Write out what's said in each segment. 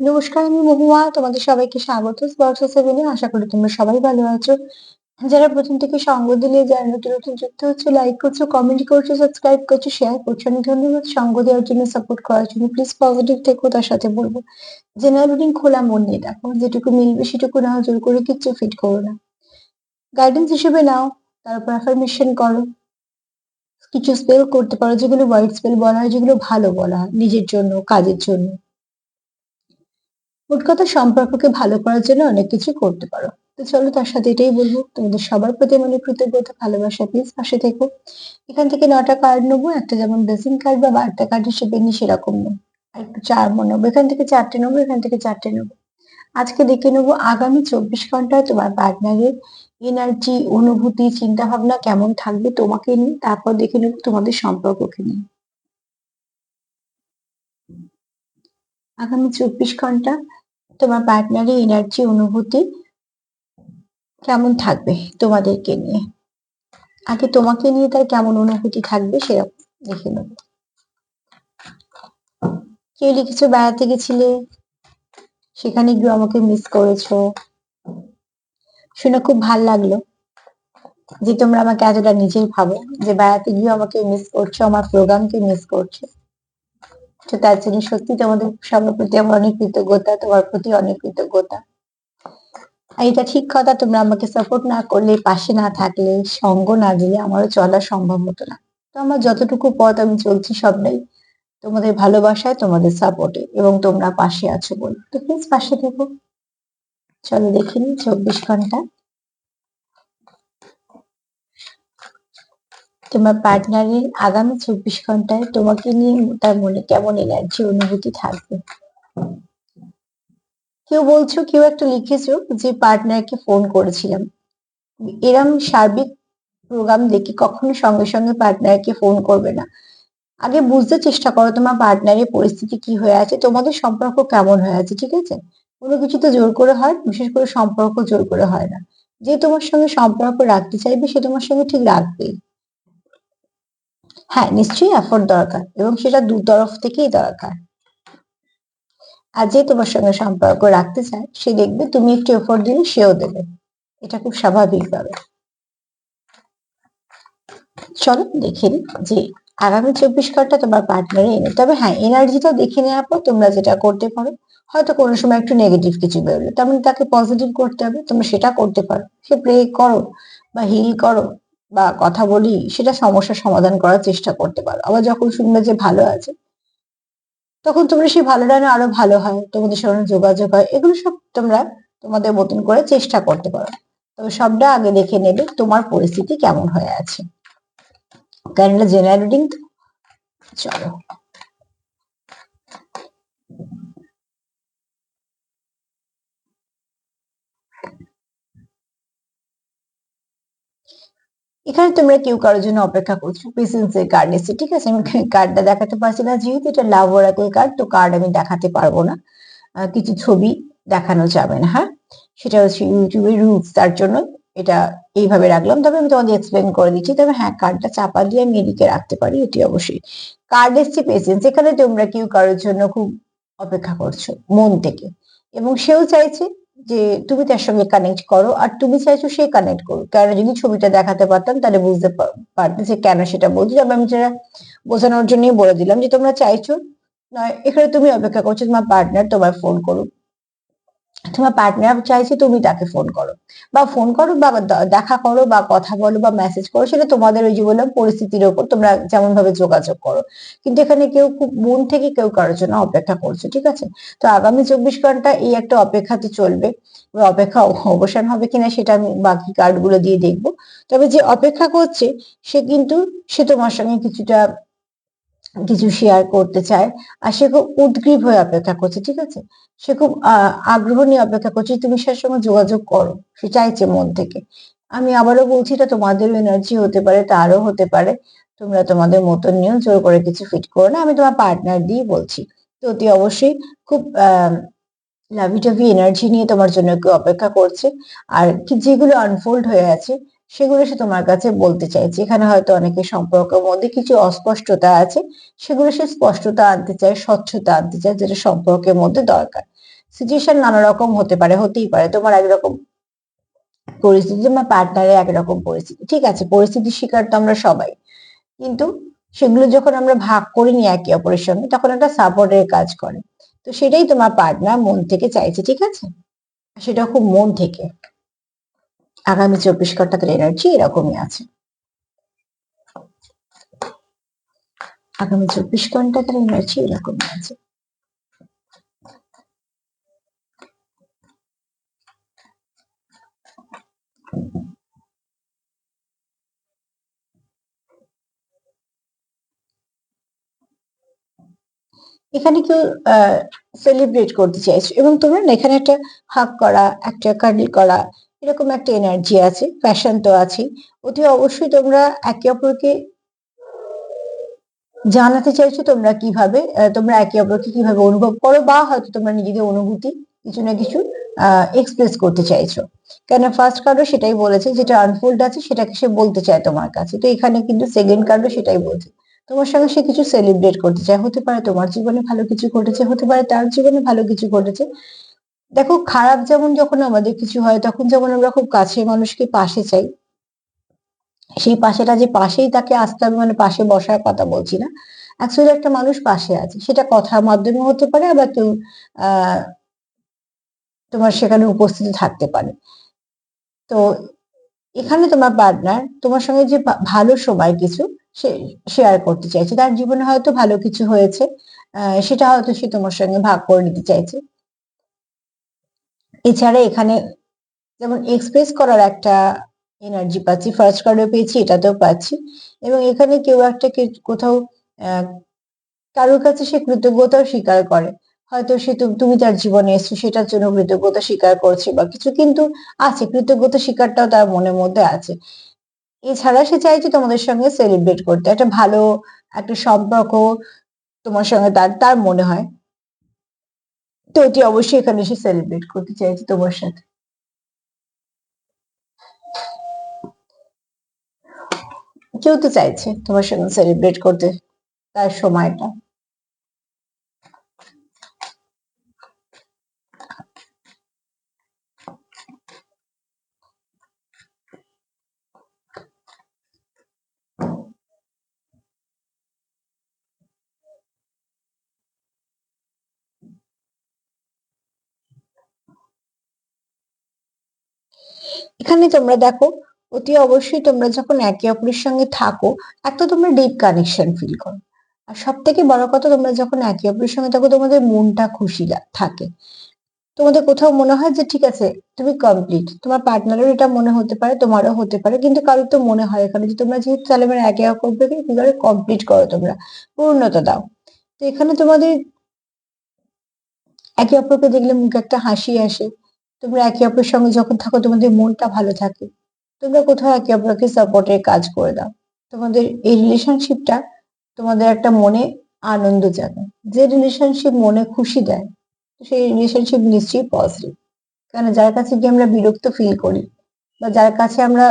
নমস্কার আমি মহুয়া, তোমাদের সবাইকে স্বাগত। স্পর্শ সেভেনে আশা করি তোমরা সবাই ভালো আছো। যারা প্রথম থেকে সঙ্গ দিলে, যারা নতুন নতুন যুক্ত হচ্ছে লাইক করছ কমেন্ট করছ সাবস্ক্রাইব করছ শেয়ার করছ অনেক ধন্যবাদ। সঙ্গ দেওয়ার জন্য সাপোর্ট করার জন্য প্লিজ পজিটিভ থেকো, তার সাথে বলব। জেনারেল রুটিন খোলা মন নিয়ে দেখো, যেটুকু মিলবে সেটুকু নাও জোর করে কিচ্ছু ফিট করো না। গাইডেন্স হিসেবে নাও, তারপর অ্যাফার্মেশন করো। কিছু স্পেল করতে পারো, যেগুলো হোয়াইট স্পেল বলা হয়, যেগুলো ভালো বলা হয়, নিজের জন্য, কাজের জন্য। মোট কথা সম্পর্ককে ভালো করার জন্য অনেক কিছু করতে পারো। তো চলো তার সাথে এটাই বলব, তোমাদের সবার প্রতি মনে কৃতজ্ঞতা, ভালোবাসা প্লিজ পাশে থেকো। এখান থেকে নটা কার্ড নেব, একটা যেমন ব্লেসিং কার্ড বা বার্তা কার্ড হিসেবে নিই সেরকম নেই। আর একটু চার মনে নেব, এখান থেকে চারটে নেব, এখান থেকে চারটে নেব। আজকে দেখে নেব আগামী চব্বিশ ঘন্টায় তোমার পার্টনারের এনার্জি অনুভূতি চিন্তা ভাবনা কেমন থাকবে তোমাকে নিয়ে, তারপর দেখে নেব তোমাদের সম্পর্ককে নিয়ে। আগামী চব্বিশ ঘণ্টা তোমার পার্টনারের এনার্জি অনুভূতি কেমন থাকবে তোমাদেরকে নিয়ে? আগে তোমাকে নিয়ে তার কেমন অনুভূতি থাকবে সেরকম দেখে নেব। কেউ লিখেছো বেড়াতে গেছিলে, সেখানে গিয়ে আমাকে মিস করেছ, শুনে খুব ভালো লাগল যে তোমরা আমাকে এতটা নিজেই ভাবো যে বেড়াতে গিয়ে আমাকে মিস করছ, আমার প্রোগ্রামকে মিস করছ। তো তার জন্য সত্যি তোমাদের সবার প্রতি আমার অনেক কৃতজ্ঞতা, তোমার প্রতি অনেক কৃতজ্ঞতা। এটা ঠিক কথা, তোমরা আমাকে সাপোর্ট না করলে, পাশে না থাকলে, সঙ্গ না দিলে আমারও চলা সম্ভব হতো না। তো আমার যতটুকু পথ আমি চলছি সবটাই তোমাদের ভালোবাসায়, তোমাদের সাপোর্টে এবং তোমরা পাশে আছো বলে। তো প্লিজ পাশে থেকো। চলো দেখিনি, চব্বিশ ঘণ্টা। তোমার পার্টনারের আগামী চব্বিশ ঘন্টায় তোমাকে নিয়ে তার মনে কেমন এনার্জি অনুভূতি থাকবে? কেউ বলছো, কেউ একটা লিখেছো যে পার্টনারকে ফোন করেছিলাম। এরম সার্বিক প্রোগ্রাম দেখে কখনো সঙ্গে সঙ্গে পার্টনারকে ফোন করবে না। আগে বুঝতে চেষ্টা করো তোমার পার্টনারের পরিস্থিতি কি হয়ে আছে, তোমাদের সম্পর্ক কেমন হয়ে আছে, ঠিক আছে? কোনো কিছু তো জোর করে হয়, বিশেষ করে সম্পর্ক জোর করে হয় না। যে তোমার সঙ্গে সম্পর্ক রাখতে চাইবে, সে তোমার সঙ্গে ঠিক রাখবেই হ্যাঁ নিশ্চয়ই এফোর্ট দরকার এবং সেটা দু তরফ থেকেই দরকার। আর যে তোমার সঙ্গে সম্পর্ক রাখতে চায়, সে দেখবে তুমি একটু এফোর্ট দিলে সেও দেবে। এটা খুব স্বাভাবিক ভাবে। চলো, দেখে নি যে আগামী চব্বিশ ঘণ্টা তোমার পার্টনারে এনে তবে হ্যাঁ এনার্জিটা দেখে নেওয়ার পর তোমরা যেটা করতে পারো, হয়তো কোনো সময় একটু নেগেটিভ কিছু বেরোলো। তেমন তাকে পজিটিভ করতে হবে, তোমরা সেটা করতে পারো। সে প্রে করো বা হিল করো। বা কথা বলি, সেটা সমস্যার সমাধান করার চেষ্টা করতে পারো। আবার যখন শুনবে যে ভালো আছে, তখন তোমরা সেই ভালোটা না আরও ভালো হয়, তোমাদের সঙ্গে যোগাযোগ হয়। এগুলো সব তোমরা তোমাদের মতন করে চেষ্টা করতে পারো। তবে সবটা আগে দেখে নেবে তোমার পরিস্থিতি কেমন হয়ে আছে। এটা জেনারেটিং চলো। এখানে তোমরা কেউ কারোর জন্য অপেক্ষা করছ পেশেন্স এর কার্ড এসে ঠিক আছে? আমি কার্ডটা দেখাতে পারছি না, যেহেতু এটা লাভ ওরাকল কার্ড তো কার্ড আমি দেখাতে পারব না। কিছু ছবি দেখানো যাবে না হ্যাঁ? সেটা হচ্ছে ইউটিউবের রুলস তার জন্য এটা এইভাবে রাখলাম। তবে আমি তোমাদের এক্সপ্লেন করে দিচ্ছি। তবে হ্যাঁ কার্ডটা চাপা দিয়ে আমি এদিকে রাখতে পারি, এটি অবশ্যই। কার্ড এসছে পেশেন্স এখানে তোমরা কেউ কারোর জন্য খুব অপেক্ষা করছ, মন থেকে। এবং সেও চাইছে যে তুমি তার সঙ্গে কানেক্ট করো, আর তুমি চাইছো সে কানেক্ট করো কারণ যদি ছবিটা দেখাতে পারতাম, তাহলে বুঝতে পারতে যে কেন সেটা বলছি। তবে আমি যারা বোঝানোর জন্যই বলে দিলাম যে তোমরা চাইছো, নয়, এখানে তুমি অপেক্ষা করছ তোমার পার্টনার তোমার ফোন করুক। তোমার পার্টনার চাইছে তুমি তাকে ফোন করো। বা ফোন করো বা দেখা করো বা কথা বলো বা মেসেজ করো, সেটা তোমাদের ওই যে বললাম পরিস্থিতির ওপর তোমরা যেমন ভাবে যোগাযোগ করো। কিন্তু এখানে কেউ খুব মন থেকে কেউ কারোর জন্য অপেক্ষা করছে, ঠিক আছে? তো আগামী চব্বিশ ঘণ্টা এই একটা অপেক্ষাতে চলবে। অপেক্ষা অবসান হবে কিনা সেটা আমি বাকি কার্ডগুলো দিয়ে দেখব। তবে যে অপেক্ষা করছে, সে কিন্তু, সে তোমার সঙ্গে কিছুটা কিছু শেয়ার করতে চায় আর সে খুব উদ্গ্রীব হয়ে অপেক্ষা করছে, ঠিক আছে? সে খুব আগ্রহ নিয়ে অপেক্ষা করছে তুমি সে সঙ্গে যোগাযোগ করো, সে চাইছে মন থেকে। আমি আবারও বলছি এটা তোমাদের এনার্জি হতে পারে, তারও হতে পারে। তোমরা তোমাদের মতন নিয়েও জোর করে কিছু ফিট করো না। আমি তোমার পার্টনার দিয়ে বলছি। তো অতি অবশ্যই খুব লাভি টাভি এনার্জি নিয়ে তোমার জন্য কেউ অপেক্ষা করছে। আর কি যেগুলো আনফোল্ড হয়ে আছে সেগুলো সে তোমার কাছে বলতে চাইছে। এখানে হয়তো অনেকের সম্পর্কের মধ্যে কিছু অস্পষ্টতা আছে। সেগুলো সে স্পষ্টতা আনতে চায়, স্বচ্ছতা আনতে চায়, যেটা সম্পর্কের মধ্যে দরকার। সিচুয়েশন নানা রকম হতে পারে, হতেই পারে। তোমার একরকম পরিস্থিতি, তোমার পার্টনারের একরকম পরিস্থিতি। ঠিক আছে, পরিস্থিতির শিকার তো আমরা সবাই। কিন্তু সেগুলো যখন আমরা ভাগ করে নিই একে অপরের সঙ্গে, তখন একটা সাপোর্টের কাজ করে। তো সেটাই তোমার পার্টনার মন থেকে চাইছে, ঠিক আছে? সেটা খুব মন থেকে। আগামী চব্বিশ ঘণ্টার এনার্জি এরকমই আছে। আগামী চব্বিশ ঘণ্টার এনার্জি এরকমই আছে। এখানে কেউ সেলিব্রেট করতে চাইছো এবং তোমরা এখানে একটা হাক করা, একটা কার্ডল করা এরকম একটা এনার্জি আছে ফ্যাশন তো আছে অতি অবশ্যই তোমরা একে অপরকে জানাতে চাইছো তোমরা কীভাবে তোমরা একে অপরকে কীভাবে অনুভব করো বা হয়তো তোমরা নিজেদের অনুভূতি কিছু না কিছু এক্সপ্রেস করতে চাইছো। কেন ফার্স্ট কার্ডও সেটাই বলেছে, যেটা আনফোল্ড আছে সেটাকে সে বলতে চায় তোমার কাছে। তো এখানে কিন্তু সেকেন্ড কার্ডও সেটাই বলছে। তোমার সঙ্গে সে কিছু সেলিব্রেট করতে চায়। হতে পারে তোমার জীবনে ভালো কিছু ঘটেছে, হতে পারে তার জীবনে ভালো কিছু ঘটেছে। দেখো, খারাপ যেমন যখন আমাদের কিছু হয়, তখন যেমন আমরা খুব কাছের মানুষকে পাশে চাই। সেই পাশেটা যে পাশেই তাকে আসতে হবে মানে পাশে বসার কথা বলছি না। অ্যাকচুয়ালি একটা মানুষ পাশে আছে। সেটা কথার মাধ্যমে হতে পারে, আবার কেউ তোমার সেখানে উপস্থিত থাকতে পারে। তো, এখানে তোমার পার্টনার তোমার সঙ্গে যে ভালো সময় কিছু সে শেয়ার করতে চাইছে। তার জীবনে হয়তো ভালো কিছু হয়েছে সেটা হয়তো সে তোমার সঙ্গে ভাগ করে নিতে চাইছে। এছাড়া এখানে যেমন এক্সপ্রেস করার একটা এনার্জি পাচ্ছি ফার্স্ট কার্ডেও পেয়েছি, এটাতেও পাচ্ছি। এবং এখানে কেউ একটা কোথাও কারোর কাছে সে কৃতজ্ঞতাও স্বীকার করে। হয়তো সে তুমি তার জীবনে এসছো, সেটার জন্য কৃতজ্ঞতা স্বীকার করছে বা কিছু, কিন্তু আছে, কৃতজ্ঞতা স্বীকারটাও তার মনের মধ্যে আছে। এছাড়া সে চাইছে তোমাদের সঙ্গে সেলিব্রেট করতে। একটা ভালো একটা সম্পর্ক তোমার সঙ্গে তার তার মনে হয়। তো এটি অবশ্যই এখানে এসে সেলিব্রেট করতে চাইছি তোমার সাথে। কেউ তো চাইছে তোমার সঙ্গে সেলিব্রেট করতে তার সময়টা। এখানে তোমরা দেখো, অতি অবশ্যই তোমরা যখন একে অপরের সঙ্গে থাকো, একটা তোমরা ডিপ কানেকশন ফিল করো। আর সব থেকে বড় কথা, তোমরা যখন একে অপরের সঙ্গে থাকো, তোমাদের মনটা খুশি থাকে। তোমাদের কোথাও মনে হয় যে, ঠিক আছে, তুমি কমপ্লিট তোমার পার্টনারের এটা মনে হতে পারে, তোমারও হতে পারে, কিন্তু কারোর তো মনে হয় এখানে যে, তোমরা যেহেতু তাহলে এবার একে অপরকে কি করে কমপ্লিট করো তোমরা, পূর্ণতা দাও। তো এখানে তোমাদের একে অপরকে দেখলে মুখে একটা হাসি আসে তোমরা একে অপরের সঙ্গে যখন থাকো, তোমাদের মনটা ভালো থাকে। তোমরা কোথাও একে অপরকে সাপোর্টের কাজ করে দাও। তোমাদের এই রিলেশনশিপটা তোমাদের একটা মনে আনন্দ জাগায়। যে রিলেশনশিপ মনে খুশি দেয়, সেই রিলেশনশিপ নিশ্চয়ই পজিটিভ কারণ যার কাছে গিয়ে আমরা বিরক্ত ফিল করি বা যার কাছে আমরা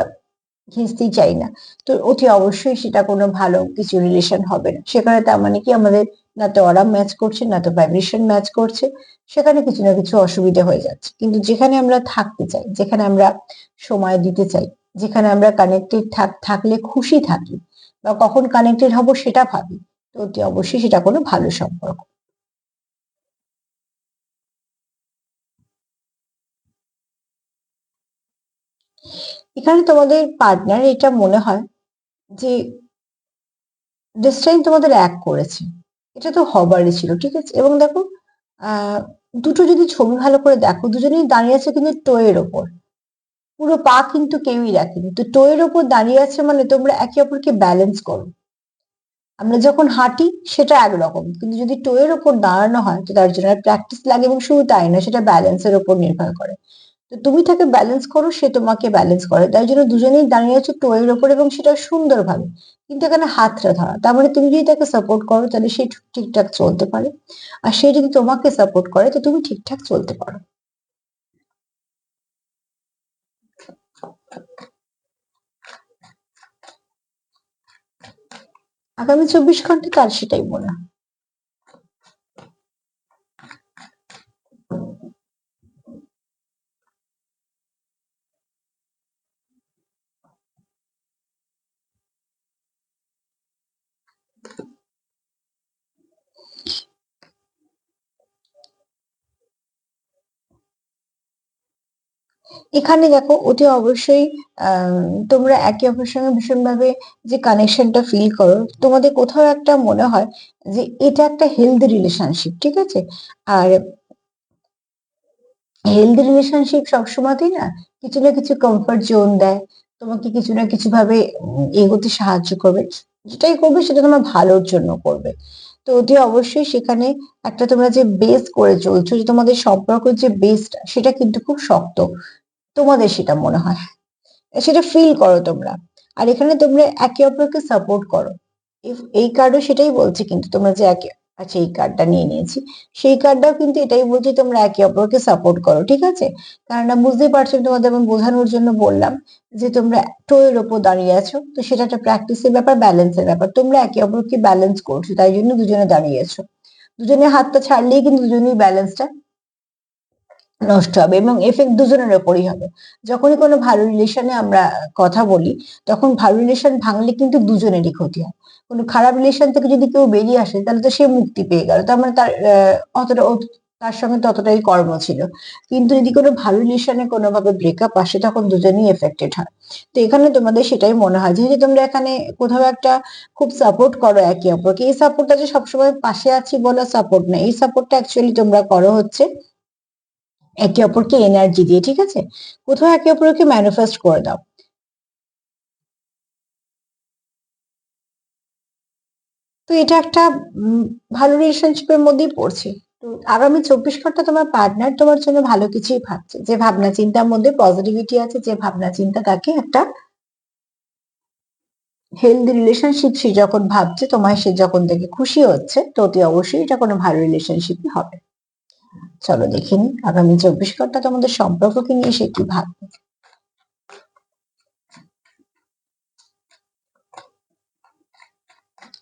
ঘেঁচতেই চাই না, তো অতি অবশ্যই সেটা কোনো ভালো কিছু রিলেশন হবে না। সেখানে তার মানে কি আমাদের না তো অরা ম্যাচ করছে, না তো ভাইব্রেশন ম্যাচ করছে, সেখানে কিছু না কিছু অসুবিধা হয়ে যাচ্ছে। কিন্তু যেখানে আমরা থাকতে চাই, যেখানে আমরা সময় দিতে চাই, যেখানে আমরা কানেক্টেড থাকলে খুশি থাকি বা কখন কানেক্টেড হব সেটা ভাবি, তো অতি অবশ্যই সেটা কোনো ভালো সম্পর্ক। এখানে তোমাদের পার্টনার এটা মনে হয় যে দিস টাইম তোমাদের এক করেছে। এটা তো হবারই ছিল, ঠিক আছে? এবং দেখো দুটো যদি ছবি ভালো করে দেখো, দুজনেই দাঁড়িয়ে আছে কিন্তু টোয়ের ওপর। পুরো পা কিন্তু কেউই রাখেনি তো টোয়ের ওপর দাঁড়িয়ে আছে মানে তোমরা একে অপরকে ব্যালেন্স করো। আমরা যখন হাঁটি, সেটা একরকম। কিন্তু যদি টোয়ের ওপর দাঁড়ানো হয়, তো তার জন্য প্র্যাকটিস লাগে এবং শুধু তাই না, সেটা ব্যালেন্সের ওপর নির্ভর করে। তো তুমি তাকে ব্যালেন্স করো, সে তোমাকে ব্যালেন্স করে। তাই জন্য দুজনেই দাঁড়িয়ে আছো টয়ের ওপর এবং সেটা সুন্দরভাবে। কিন্তু এখানে হাতটা ধরা তার মানে তুমি যদি তাকে সাপোর্ট করো, তাহলে সে ঠিকঠাক চলতে পারে। আর সে যদি তোমাকে সাপোর্ট করে, তো তুমি ঠিকঠাক চলতে পারো। আগামী চব্বিশ ঘণ্টা তার সেটাই বলা এখানে দেখো অতি অবশ্যই তোমরা একে অপরের সঙ্গে ভীষণভাবে যে কানেকশনটা ফিল করো, তোমাদের কোথাও একটা মনে হয় যে এটা একটা হেলদি রিলেশনশিপ ঠিক আছে? আর হেলদি রিলেশনশিপ সবসময়তেই না কিছু না কিছু কমফর্ট জোন দেয়, তোমাকে কিছু না কিছু ভাবে এগোতে সাহায্য করবে, যেটাই করবে সেটা তোমার ভালোর জন্য করবে। তো অতি অবশ্যই সেখানে একটা তোমরা যে বেস করে চলছো, যে তোমাদের সম্পর্কের যে বেসটা সেটা কিন্তু খুব শক্ত। তোমাদের সেটা মনে হয়। সেটা ফিল করো তোমরা। আর এখানে তোমরা একে অপরকে সাপোর্ট করো। এই কার্ডও সেটাই বলছে কিন্তু তোমরা যে একে আচ্ছা এই কার্ডটা নিয়ে নিয়েছি। সেই কার্ডটাও কিন্তু এটাই বলছি তোমরা একে অপরকে সাপোর্ট করো, ঠিক আছে? কেননা বুঝতেই পারছ তোমাদের আমি বোঝানোর জন্য বললাম যে তোমরা টোয়ের ওপর দাঁড়িয়ে আছো। তো সেটা একটা প্র্যাকটিসের ব্যাপার ব্যালেন্সের ব্যাপার। তোমরা একে অপরকে ব্যালেন্স করছ, তাই জন্য দুজনে দাঁড়িয়ে আছো। দুজনের হাতটা ছাড়লেই কিন্তু দুজনেই ব্যালেন্সটা নষ্ট হবে এবং এফেক্ট দুজনের ওপরই হবে। যখনই কোনো ভালো রিলেশনে আমরা কথা বলি, তখন ভালো রিলেশন ভাঙলে কিন্তু দুজনেরই ক্ষতি হয়। কোনো খারাপ রিলেশন থেকে যদি কেউ বেরিয়ে আসে, তাহলে তো সে মুক্তি পেয়ে গেল। তার মানে তার অতটা তার সঙ্গে ততটাই কর্ম ছিল। কিন্তু যদি কোনো ভালো রিলেশনে কোনোভাবে ব্রেকআপ আসে, তখন দুজনেই এফেক্টেড হয়। তো এখানে তোমাদের সেটাই মনে হয়। যেহেতু তোমরা এখানে কোথাও একটা খুব সাপোর্ট করো একে অপরকে, এই সাপোর্টটা যে সবসময় পাশে আছি বলা সাপোর্ট না। এই সাপোর্টটা অ্যাকচুয়ালি তোমরা করো হচ্ছে একে অপরকে এনার্জি দিয়ে, ঠিক আছে? কোথাও একে অপরকে ম্যানিফেস্ট করে দাও। তো এটা একটা ভালো রিলেশনশিপের মধ্যেই পড়ছে। তো আগামী চব্বিশ ঘণ্টা তোমার পার্টনার তোমার জন্য ভালো কিছুই ভাবছে। যে ভাবনা চিন্তার মধ্যে পজিটিভিটি আছে, যে ভাবনা চিন্তা তাকে একটা হেলদি রিলেশনশিপ সে যখন ভাবছে, তোমায় সে যখন থেকে খুশি হচ্ছে, তো অতি অবশ্যই এটা কোনো ভালো রিলেশনশিপই হবে। চলো দেখে নি আগামী চব্বিশ ঘণ্টা তোমাদের সম্পর্ককে নিয়ে সে কি ভাববে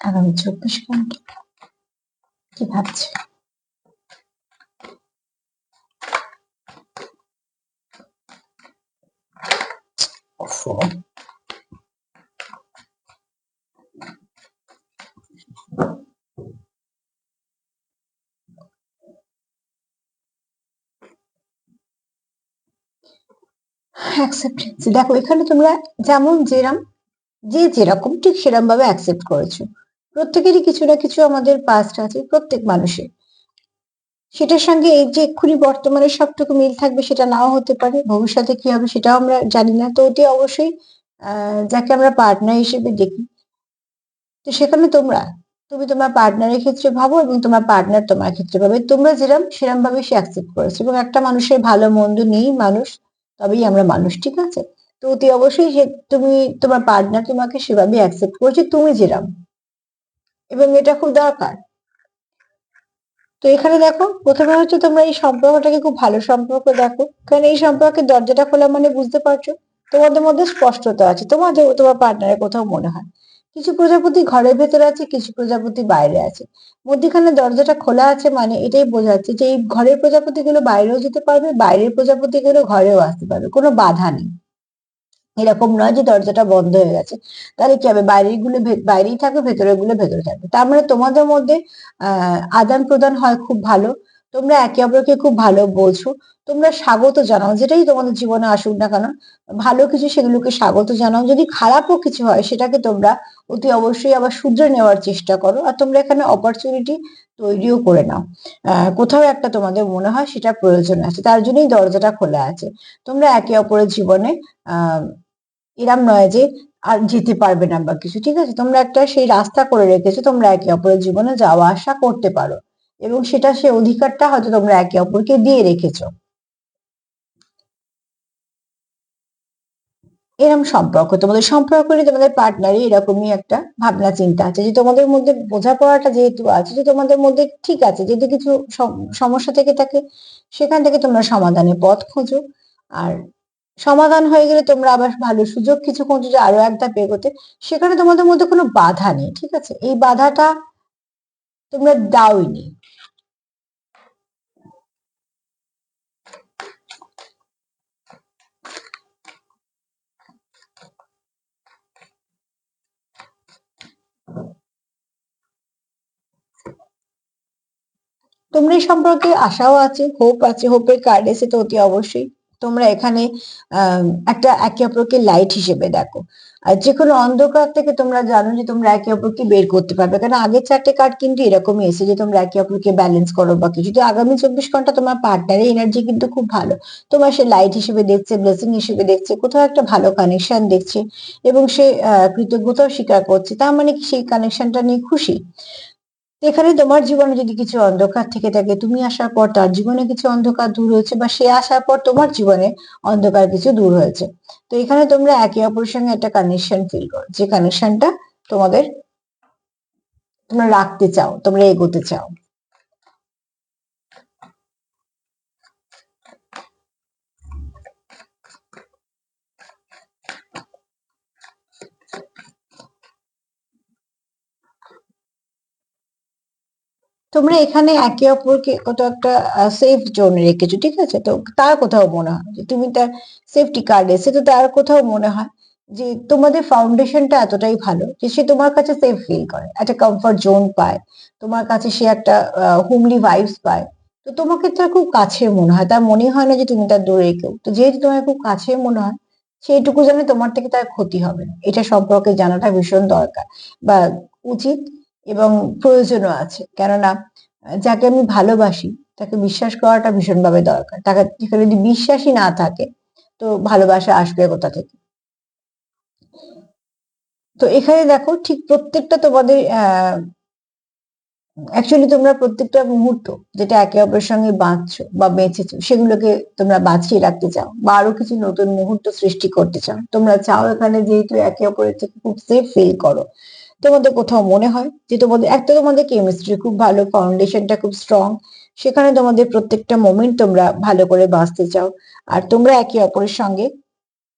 আগামী চব্বিশ ঘণ্টা কি ভাবছে? অ্যাকসেপ্টেন্স দেখো, এখানে তোমরা যেমন যেরাম, যে যেরকম, ঠিক সেরকম ভাবে অ্যাকসেপ্ট করেছ। প্রত্যেকেরই কিছু না কিছু আমাদের পাস্ট আছে, প্রত্যেক মানুষের। সেটার সঙ্গে এই যে এক্ষুনি বর্তমানে সবটুকু মিল থাকবে, সেটা নাও হতে পারে। ভবিষ্যতে কি হবে সেটাও আমরা জানি না। তো ওটি অবশ্যই যাকে আমরা পার্টনার হিসেবে দেখি, তো সেখানে তোমরা, তুমি তোমার পার্টনারের ক্ষেত্রে ভাবো এবং তোমার পার্টনার তোমার ক্ষেত্রে ভাবে। তোমরা যেরকম সেরকম ভাবে সে অ্যাকসেপ্ট করেছ। এবং একটা মানুষের ভালো মন্দ নেই মানুষ তবেই আমরা মানুষ, ঠিক আছে? তো অতি অবশ্যই যে তুমি, তোমার পার্টনার তোমাকে সেভাবে অ্যাকসেপ্ট করছে, তুমি যেরাম। এবং এটা খুব দরকার। তো এখানে দেখো, প্রথমে হচ্ছে তোমরা এই সম্পর্কটাকে খুব ভালো সম্পর্ক দেখো। কারণ এই সম্পর্কে দরজাটা খোলা মানে বুঝতে পারছ, তোমাদের মধ্যে স্পষ্টতা আছে, তোমাদের, তোমার পার্টনারের কোথাও মনে হয়। কিছু প্রজাপতি ঘরের ভেতরে আছে, কিছু প্রজাপতি বাইরে আছে। মধ্যখানে দরজাটা খোলা আছে মানে এটাই বোঝাচ্ছে যে এই ঘরের প্রজাপতি গুলো বাইরেও যেতে পারবে, বাইরের প্রজাপতি গুলো ঘরেও আসতে পারবে, কোনো বাধা নেই। এরকম নয় যে দরজাটা বন্ধ হয়ে গেছে। তাহলে কি হবে? বাইরেরগুলো বাইরেই থাকবে ভেতরেরগুলো ভেতরে থাকবে। তার মানে তোমাদের মধ্যে, আহ, আদান প্রদান হয় খুব ভালো। তোমরা একে অপরকে খুব ভালো বোঝো তোমরা স্বাগত জানাও, যেটাই তোমাদের জীবনে আসুক না কেন, ভালো কিছু সেগুলোকে স্বাগত জানাও। যদি খারাপও কিছু হয়, সেটাকে তোমরা অতি অবশ্যই আবার শুধরে নেওয়ার চেষ্টা করো আর তোমরা এখানে অপরচুনিটি তৈরিও করে নাও। কোথাও একটা তোমাদের মনে হয় সেটা প্রয়োজন আছে, তার জন্যই দরজাটা খোলা আছে। তোমরা একে অপরের জীবনে, আহ, এরম নয় যে আর যেতে পারবে না বা কিছু, ঠিক আছে? তোমরা একটা সেই রাস্তা করে রেখেছো, তোমরা একে অপরের জীবনে যাওয়া আসা করতে পারো। এবং সেটা সে অধিকারটা হয়তো তোমরা একে অপরকে দিয়ে রেখেছো। এরকম সম্পর্ক, তোমাদের সম্পর্ক নিয়ে তোমাদের পার্টনারই এরকমই একটা ভাবনা, চিন্তা আছে যে তোমাদের মধ্যে বোঝাপড়াটা যেহেতু আছে, যে তোমাদের মধ্যে ঠিক আছে, যদি কিছু সমস্যা থেকে থাকে, সেখান থেকে তোমরা সমাধানের পথ খোঁজো। আর সমাধান হয়ে গেলে তোমরা আবার ভালো সুযোগ কিছু খুঁজছো যে আরও এক ধাপ এগোতে। সেখানে তোমাদের মধ্যে কোনো বাধা নেই, ঠিক আছে? এই বাধাটা তোমরা দাওইনি তোমরা এই সম্পর্কে আশাও আছে হোপ আছে হোপের কার্ড এসে তো অতি অবশ্যই। তোমরা এখানে একটা একে অপরকে লাইট হিসেবে দেখো। আর যে কোনো অন্ধকার থেকে তোমরা জানো যে তোমরা একে অপরকে বের করতে পারবে। কারণ আগের চারটে কার্ড কিন্তু এরকমই এসে যে তোমরা একে অপরকে ব্যালেন্স করো বা কিছু। তো আগামী চব্বিশ ঘণ্টা তোমার পার্টনারের এনার্জি কিন্তু খুব ভালো। তোমার সে লাইট হিসেবে দেখছে ব্লেসিং হিসেবে দেখছে, কোথাও একটা ভালো কানেকশন দেখছে এবং সে কৃতজ্ঞতাও স্বীকার করছে। তার মানে সেই কানেকশনটা নিয়ে খুশি? এখানে তোমার জীবনে যদি কিছু অন্ধকার থেকে থাকে, তুমি আসার পর তার জীবনে কিছু অন্ধকার দূর হয়েছে বা সে আসার পর তোমার জীবনে অন্ধকার কিছু দূর হয়েছে। তো এখানে তোমরা একে অপরের সঙ্গে একটা কানেকশন ফিল করো। যে কানেকশনটা তোমাদের তোমরা রাখতে চাও, তোমরা এগোতে চাও। তোমরা এখানে একে অপরকে কত একটা সেফ জোনে রেখেছো, ঠিক আছে? তো তার কোথাও মনে হয় যে তুমি তার সেফটি কার্ড এসে তো তার কোথাও মনে হয় যে তোমাদের ফাউন্ডেশনটা এতটাই ভালো যে সে তোমার কাছে সেফ ফিল করে, একটা কমফর্ট জোন পায়, তোমার কাছে সে একটা হোমলি ভাইবস পায়। তো তোমাকে তার খুব কাছের মনে হয়, তার মনে হয় না যে তুমি তার দূরে কেউ। তো যেহেতু তোমার খুব কাছের মনে হয়, সেইটুকু জানে তোমার থেকে তার ক্ষতি হবে না। এটা সম্পর্কে জানাটা ভীষণ দরকার বা উচিত এবং প্রয়োজনও আছে। কেননা, যাকে আমি ভালোবাসি, তাকে বিশ্বাস করাটা ভীষণভাবে দরকার। তাকে যেখানে যদি বিশ্বাসই না থাকে, তো ভালোবাসা আসবে কোথা থেকে? তো এখানে দেখো, ঠিক প্রত্যেকটা তোমাদের অ্যাকচুয়ালি তোমরা প্রত্যেকটা মুহূর্ত যেটা একে অপরের সঙ্গে বাঁচছো বা বেঁচেছো সেগুলোকে তোমরা বাঁচিয়ে রাখতে চাও বা আরও কিছু নতুন মুহূর্ত সৃষ্টি করতে চাও। তোমরা চাও এখানে যেহেতু একে অপরের থেকে খুব সেফ ফিল করো। তোমাদের কোথাও মনে হয় যে তোমাদের, একটা তোমাদের কেমিস্ট্রি খুব ভালো ফাউন্ডেশনটা খুব স্ট্রং সেখানে তোমাদের প্রত্যেকটা মোমেন্ট তোমরা ভালো করে বাঁচতে চাও। আর তোমরা একে অপরের সঙ্গে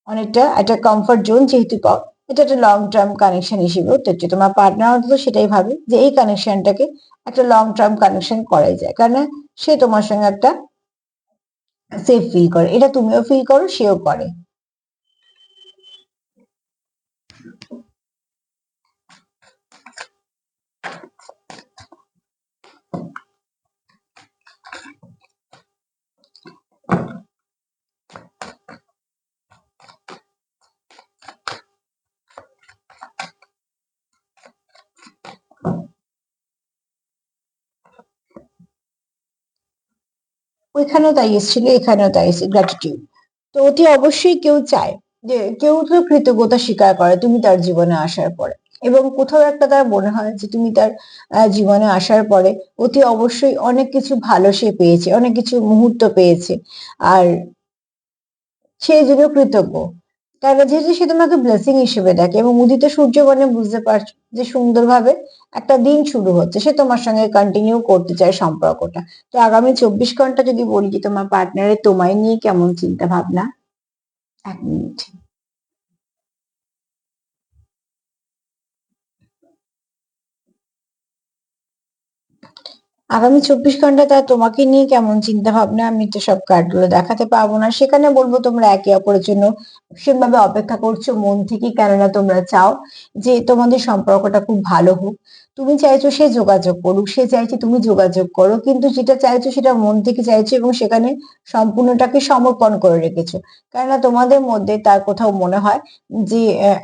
অনেকটা একটা কমফর্ট জোন যেহেতু পাও, এটা একটা লং টার্ম কানেকশন হিসেবেও দেখছে তোমার পার্টনার অন্তত সেটাই ভাবে যে এই কানেকশনটাকে একটা লং টার্ম কানেকশন করাই যায়। কারণ সে তোমার সঙ্গে একটা সেফ ফিল করে। এটা তুমিও ফিল করো, সেও করে। ওইখানেও তাই এসেছিল, এখানেও তাই এসেছে গ্র্যাটিটিউড তো অতি অবশ্যই কেউ চায় যে, কেউ তো কৃতজ্ঞতা স্বীকার করে তুমি তার জীবনে আসার পরে। এবং কোথাও একটা তার মনে হয় যে, তুমি তার জীবনে আসার পরে অতি অবশ্যই অনেক কিছু ভালো সে পেয়েছে, অনেক কিছু মুহূর্ত পেয়েছে। আর সে জন্য কৃতজ্ঞ। কারণ যেহেতু সে তোমাকে ব্লেসিং হিসেবে দেখে এবং উদিত সূর্য মানে বুঝতে পারছ যে সুন্দরভাবে একটা দিন শুরু হচ্ছে, সে তোমার সঙ্গে কন্টিনিউ করতে চায় সম্পর্কটা। তো আগামী চব্বিশ ঘণ্টা যদি বলি যে তোমার পার্টনারের তোমায় নিয়ে কেমন চিন্তা ভাবনা এক মিনিট আগামী চব্বিশ ঘণ্টা তা তোমাকে নিয়ে কেমন চিন্তা ভাবনা আমি তো সব কার্ডগুলো দেখাতে পারব না। সেখানে বলব তোমরা একে অপরের জন্য ভীষণভাবে অপেক্ষা করছ, মন থেকে কেননা তোমরা চাও যে তোমাদের সম্পর্কটা খুব ভালো হোক। তুমি চাইছো সে যোগাযোগ করুক, সে চাইছে তুমি যোগাযোগ করো, কিন্তু যেটা চাইছো সেটা মন থেকে চাইছো এবং সেখানে সম্পূর্ণটাকে সমর্পণ করে রেখেছো। কেননা তোমাদের মধ্যে তার কোথাও মনে হয় যে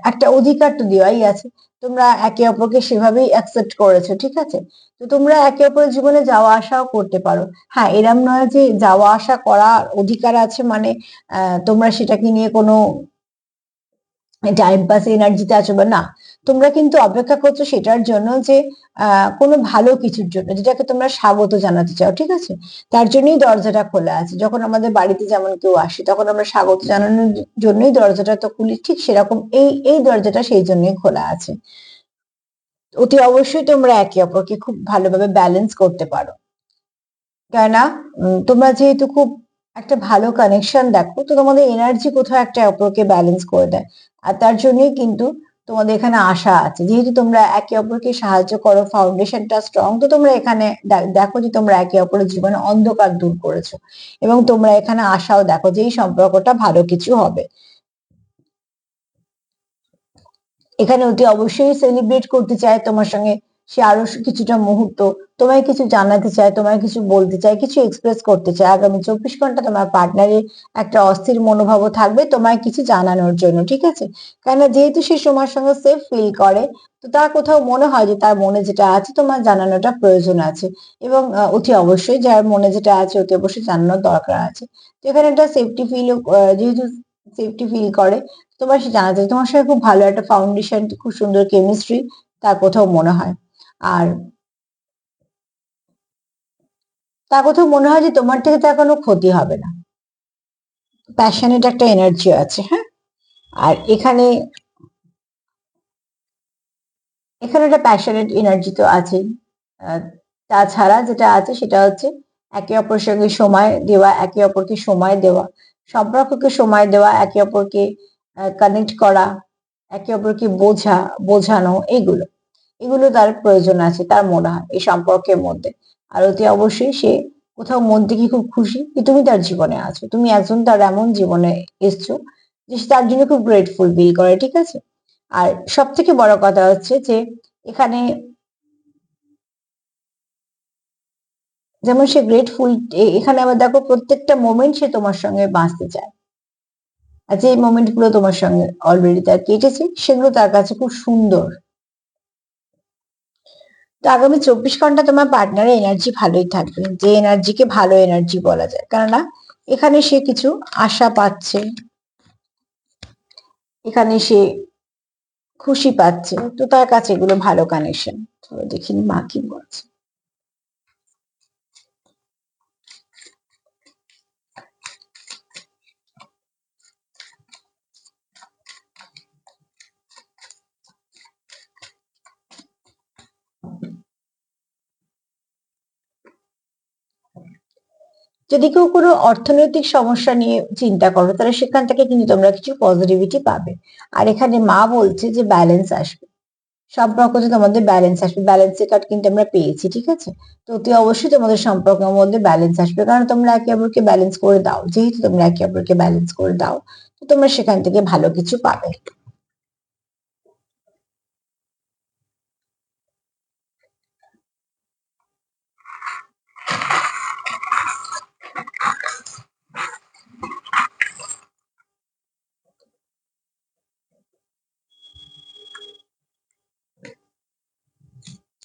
একটা অধিকার তো দেওয়াই আছে। তোমরা একে অপরকে সেভাবেই অ্যাকসেপ্ট করেছ, ঠিক আছে? তো তোমরা একে অপরের জীবনে যাওয়া আসাও করতে পারো। হ্যাঁ এরম নয় যে যাওয়া আসা করার অধিকার আছে মানে তোমরা সেটাকে নিয়ে কোনো টাইম পাস এনার্জিতে আছো বা না, তোমরা কিন্তু অপেক্ষা করছ সেটার জন্য যে কোনো ভালো কিছুর জন্য, যেটাকে তোমরা স্বাগত জানাতে চাও, ঠিক আছে? তার জন্যই দরজাটা খোলা আছে। যখন আমাদের বাড়িতে যেমন কেউ আসে, তখন আমরা স্বাগত জানানোর জন্যই দরজাটা তো খুলি, ঠিক সেরকম এই এই দরজাটা সেই জন্যই খোলা আছে। অতি অবশ্যই তোমরা একে অপরকে খুব ভালোভাবে ব্যালেন্স করতে পারো। কেননা তোমরা যেহেতু খুব একটা ভালো কানেকশন দেখো, তো তোমাদের এনার্জি কোথাও একটা অপরকে ব্যালেন্স করে দেয়। আর তার জন্যই কিন্তু তোমাদের এখানে আশা আছে। যেহেতু তোমরা একে অপরকে সাহায্য করো ফাউন্ডেশনটা স্ট্রং তো তোমরা এখানে দেখো যে তোমরা একে অপরের জীবনে অন্ধকার দূর করেছ। এবং তোমরা এখানে আশাও দেখো যে এই সম্পর্কটা ভালো কিছু হবে। এখানে অতি অবশ্যই সেলিব্রেট করতে চায় তোমার সঙ্গে সে আরও কিছুটা মুহূর্ত, তোমায় কিছু জানাতে চায়, তোমায় কিছু বলতে চায়, কিছু এক্সপ্রেস করতে চায়। আগামী চব্বিশ ঘণ্টা তোমার পার্টনারের একটা অস্থির মনোভাবও থাকবে তোমায় কিছু জানানোর জন্য, ঠিক আছে? কেননা যেহেতু সে তোমার সঙ্গে সেফ ফিল করে, তো তার কোথাও মনে হয় যে তার মনে যেটা আছে তোমার জানানোটা প্রয়োজন আছে। এবং অতি অবশ্যই যার মনে যেটা আছে অতি অবশ্যই জানানোর দরকার আছে। তো এখানে একটা সেফটি ফিল যেহেতু সেফটি ফিল করে তোমার সে জানাতে তোমার সঙ্গে খুব ভালো একটা ফাউন্ডেশন খুব সুন্দর কেমিস্ট্রি তার কোথাও মনে হয়। আর তার কোথাও মনে হয় যে তোমার থেকে তার কোনো ক্ষতি হবে না। প্যাশনেট একটা এনার্জি আছে হ্যাঁ? আর এখানে এখানে একটা প্যাশনেট এনার্জি তো আছেই তাছাড়া যেটা আছে সেটা হচ্ছে একে অপরের সঙ্গে সময় দেওয়া, একে অপরকে সময় দেওয়া। সম্পর্ককে সময় দেওয়া, একে অপরকে কানেক্ট করা, একে অপরকে বোঝা, বোঝানো, এগুলো। এগুলো তার প্রয়োজন আছে, তার মনে হয় এই সম্পর্কের মধ্যে। আর অতি অবশ্যই সে কোথাও মন থেকে খুব খুশি যে তুমি তার জীবনে আছো, তুমি একজন তার এমন জীবনে এসছো যে সে তার জন্য খুব গ্রেটফুল ফিল করে, ঠিক আছে? আর সব থেকে বড় কথা হচ্ছে যে এখানে যেমন সে গ্রেটফুল এখানে আবার দেখো প্রত্যেকটা মোমেন্ট সে তোমার সঙ্গে বাঁচতে চায়। আর যে মোমেন্টগুলো তোমার সঙ্গে অলরেডি তার কেটেছে, সেগুলো তার কাছে খুব সুন্দর। তো আগামী চব্বিশ ঘণ্টা তোমার পার্টনারের এনার্জি ভালোই থাকবে। যে এনার্জিকে ভালো এনার্জি বলা যায়। কেননা, এখানে সে কিছু আশা পাচ্ছে। এখানে সে খুশি পাচ্ছে। তো তার কাছে এগুলো ভালো কানেকশন দেখিনি মা কি বলছে। যদি কেউ কোনো অর্থনৈতিক সমস্যা নিয়ে চিন্তা করো, তাহলে সেখান থেকে কিন্তু তোমরা কিছু পজিটিভিটি পাবে। আর এখানে মা বলছে যে ব্যালেন্স আসবে। সম্পর্কতে তোমাদের ব্যালেন্স আসবে। ব্যালেন্সের কার্ড কিন্তু আমরা পেয়েছি, ঠিক আছে? তো অতি অবশ্যই তোমাদের সম্পর্কের মধ্যে ব্যালেন্স আসবে। কারণ তোমরা একে অপরকে ব্যালেন্স করে দাও। যেহেতু তোমরা একে অপরকে ব্যালেন্স করে দাও, তো তোমরা সেখান থেকে ভালো কিছু পাবে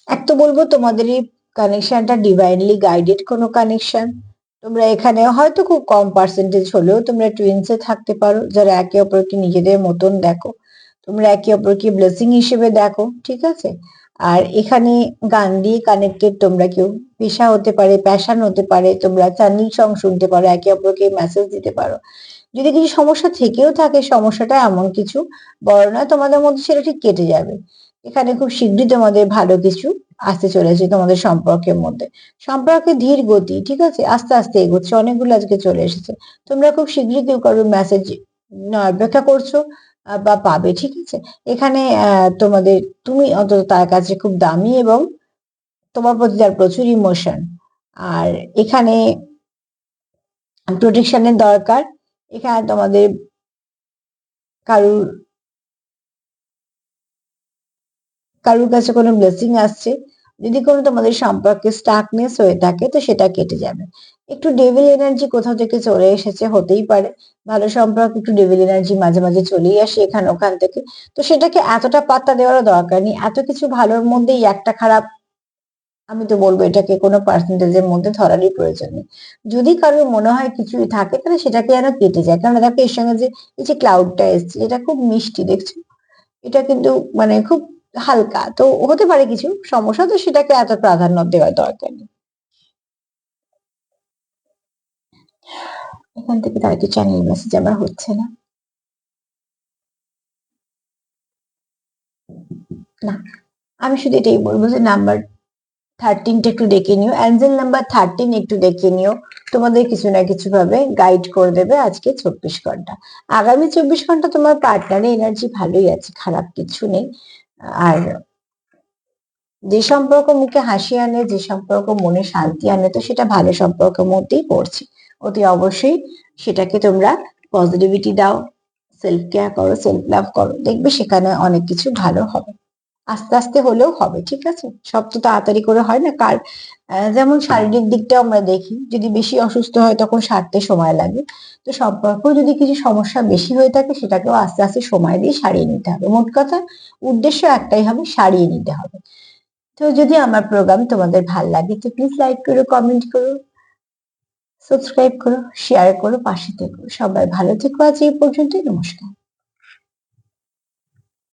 এক তো বলব তোমাদের এই কানেকশনটা ডিভাইনলি গাইডেড কোনো কানেকশন তোমরা এখানে হয়তো খুব কম পার্সেন্টেজ হলেও তোমরা টুইন্সে থাকতে পারো, যারা একে অপরকে নিজেদের মতন দেখো। তোমরা একে অপরকে ব্লেসিং হিসেবে দেখো, ঠিক আছে? আর এখানে গান দিয়ে কানেক্টেড তোমরা কেউ, পেশা হতে পারে প্যাশন হতে পারে, তোমরা চ্যানেল সং শুনতে পারো, একে অপরকে মেসেজ দিতে পারো। যদি কিছু সমস্যা থেকেও থাকে, সমস্যাটা এমন কিছু, বড় নয়, তোমাদের মধ্যে সেটা ঠিক কেটে যাবে। এখানে খুব শীঘ্রই তোমাদের ভালো কিছু আসতে চলেছে তোমাদের সম্পর্কের মধ্যে। সম্পর্কে ধীর গতি, ঠিক আছে? আস্তে আস্তে এগোচ্ছে, অনেকগুলো আজকে চলে এসেছে। তোমরা খুব শীঘ্রই কেউ কারোর মেসেজ অপেক্ষা করছ বা পাবে, ঠিক আছে? এখানে তোমাদের, তুমি অন্তত তার কাছে খুব দামি এবং তোমার প্রতি তার প্রচুর ইমোশন আর এখানে প্রোটেকশনের দরকার। এখানে তোমাদের কারুর কারুর কাছে কোনো ব্লেসিং আসছে, যদি কোনো তোমাদের সম্পর্কে স্টাকনেস হয়ে থাকে, তো সেটা কেটে যাবে। একটু ডেভিল এনার্জি কোথাও থেকে চলে এসেছে, হতেই পারে। ভালো সম্পর্ক, একটু ডেভিল এনার্জি মাঝে মাঝে চলেই আসে এখানে ওখান থেকে। তো সেটাকে এতটা পাত্তা দেওয়ারও দরকার নেই। এত কিছু ভালোর মধ্যেই একটা খারাপ, আমি তো বলব এটাকে কোনো পার্সেন্টেজের মধ্যে ধরারই প্রয়োজন নেই। যদি কারোর মনে হয় কিছুই থাকে, তাহলে সেটাকে যেন কেটে যায়। কারণ দেখো এর সঙ্গে যে এই যে ক্লাউডটা এসছে, এটা খুব মিষ্টি, দেখছ? এটা কিন্তু মানে খুব হালকা। তো হতে পারে কিছু সমস্যা, তো সেটাকে এত প্রাধান্য দেওয়ার দরকার নেই। এখান থেকে তার একটু চ্যানেল মেসেজ আমার হচ্ছে না। না, আমি শুধু এটাই বলব যে নাম্বার থার্টিনটা একটু দেখে নিও। অ্যাঞ্জেল নাম্বার থার্টিন একটু দেখে নিও। তোমাদের কিছু না কিছু ভাবে গাইড করে দেবে আজকে চব্বিশ ঘণ্টা। আগামী চব্বিশ ঘণ্টা তোমার পার্টনারের এনার্জি ভালোই আছে, খারাপ কিছু নেই। আর যে সম্পর্ক মুখে হাসি আনে, যে সম্পর্ক মনে শান্তি আনে, তো সেটা ভালো সম্পর্কের মধ্যেই পড়ছে। অতি অবশ্যই সেটাকে তোমরা পজিটিভিটি দাও সেলফ কেয়ার করো সেলফ লাভ করো, দেখবে সেখানে অনেক কিছু ভালো হবে। আস্তে আস্তে হলেও হবে, ঠিক আছে? সব তো তাড়াতাড়ি করে হয় না, কার যেমন শারীরিক দিকটাও আমরা দেখি, যদি বেশি অসুস্থ হয় তখন সারতে সময় লাগে। তো সম্পর্ক যদি কিছু সমস্যা বেশি হয়ে থাকে সেটাকেও আস্তে আস্তে সময় দিয়ে সারিয়ে নিতে হবে। মোট কথা, উদ্দেশ্য একটাই হবে সারিয়ে নিতে হবে। তো যদি আমার প্রোগ্রাম তোমাদের ভালো লাগে তো প্লিজ লাইক করো কমেন্ট করো সাবস্ক্রাইব করো শেয়ার করো, পাশে থেকো। সবাই ভালো থেকো আজ এই পর্যন্তই, নমস্কার।